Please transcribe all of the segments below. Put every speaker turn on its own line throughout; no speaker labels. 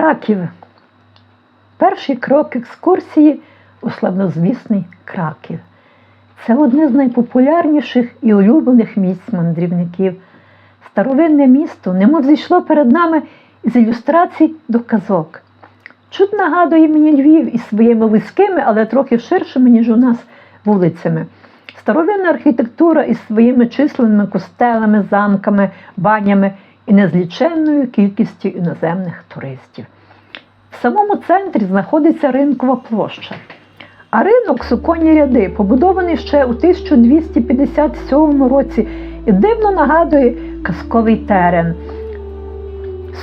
Краків. Перший крок екскурсії у славнозвісний Краків. Це одне з найпопулярніших і улюблених місць мандрівників. Старовинне місто немов зійшло перед нами із ілюстрацій до казок. Чуть нагадує мені Львів із своїми вузькими, але трохи ширшими, ніж у нас, вулицями. Старовинна архітектура із своїми численними костелами, замками, банями і незліченною кількістю іноземних туристів. В самому центрі знаходиться ринкова площа. А ринок суконні ряди, побудований ще у 1257 році, і дивно нагадує казковий терен.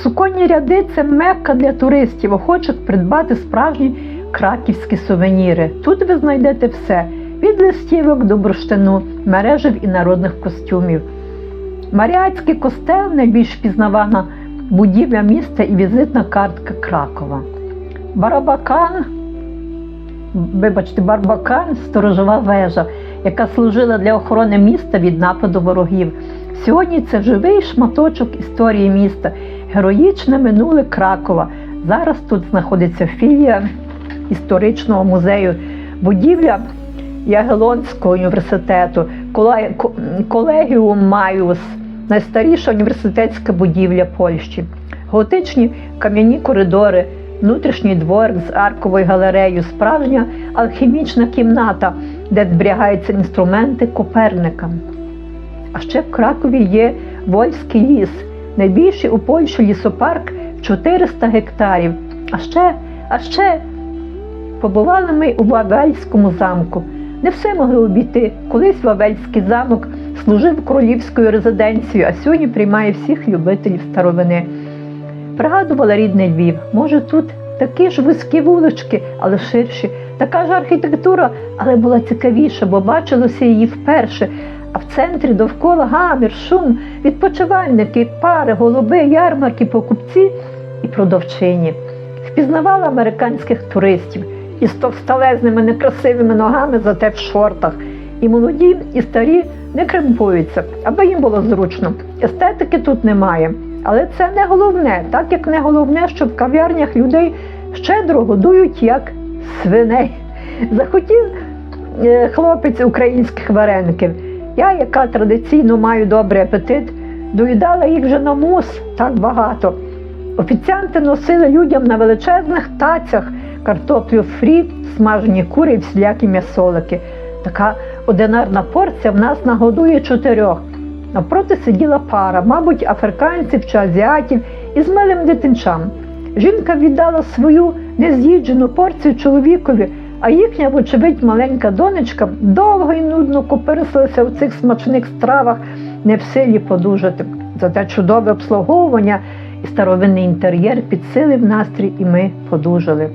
Суконні ряди це мекка для туристів, охочих придбати справжні краківські сувеніри. Тут ви знайдете все: від листівок до бурштину, мережів і народних костюмів. Маріатський костел найбільш пізнавана будівля міста і візитна картка Кракова. Барабакан, вибачте, Барбакан сторожова вежа, яка служила для охорони міста від нападу ворогів. Сьогодні це живий шматочок історії міста, героїчне минуле Кракова. Зараз тут знаходиться філія історичного музею, будівля Ягелонського університету, колегіум Майус, найстаріша університетська будівля Польщі, готичні кам'яні коридори, внутрішній дворик з арковою галереєю, справжня алхімічна кімната, де зберігаються інструменти Коперника. А ще в Кракові є Вольський ліс, найбільший у Польщі лісопарк 400 гектарів. А ще, а ще побували ми у Вавельському замку. Не все могли обійти. Колись Вавельський замок служив королівською резиденцією, а сьогодні приймає всіх любителів старовини. Пригадувала рідний Львів. Може, тут такі ж вузькі вулички, але ширші, така ж архітектура, але була цікавіша, бо бачилося її вперше. А в центрі довкола гамір, шум, відпочивальники, пари, голуби, ярмарки, покупці і продавчині. Впізнавала американських туристів із товсталезними некрасивими ногами, зате в шортах. І молоді, і старі не кремпуються, аби їм було зручно. Естетики тут немає. Але це не головне, так як не головне, що в кав'ярнях людей щедро годують як свиней. Захотів е, хлопець українських вареників. Я, яка традиційно маю добрий апетит, доїдала їх вже на мус так багато. Офіціанти носили людям на величезних тацях картоплю фрі, смажені кури і всілякі м'ясолики. Така одинарна порція в нас нагодує чотирьох. Навпроти сиділа пара, мабуть, африканців чи азіатів із милим дитинчам. Жінка віддала свою нез'їджену порцію чоловікові, а їхня, вочевидь, маленька донечка довго і нудно копирсилася в цих смачних стравах, не в силі подужати. Зате чудове обслуговування і старовинний інтер'єр підсилив настрій, і ми подужали.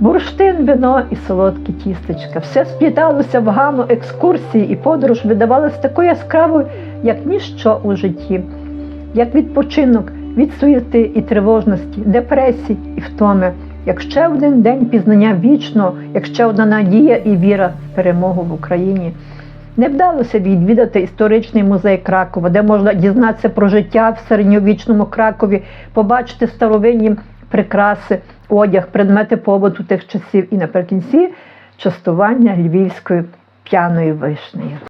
Бурштин, вино і солодкі тістечка. Все спліталося в гаму екскурсії, і подорож видавалася такою яскравою, як ніщо у житті, як відпочинок від суєти і тривожності, депресії і втоми, як ще один день пізнання вічного, як ще одна надія і віра в перемогу в Україні. Не вдалося відвідати історичний музей Кракова, де можна дізнатися про життя в середньовічному Кракові, побачити старовинні прикраси, одяг, предмети побуту тих часів і наприкінці частування львівською п'яною вишнею.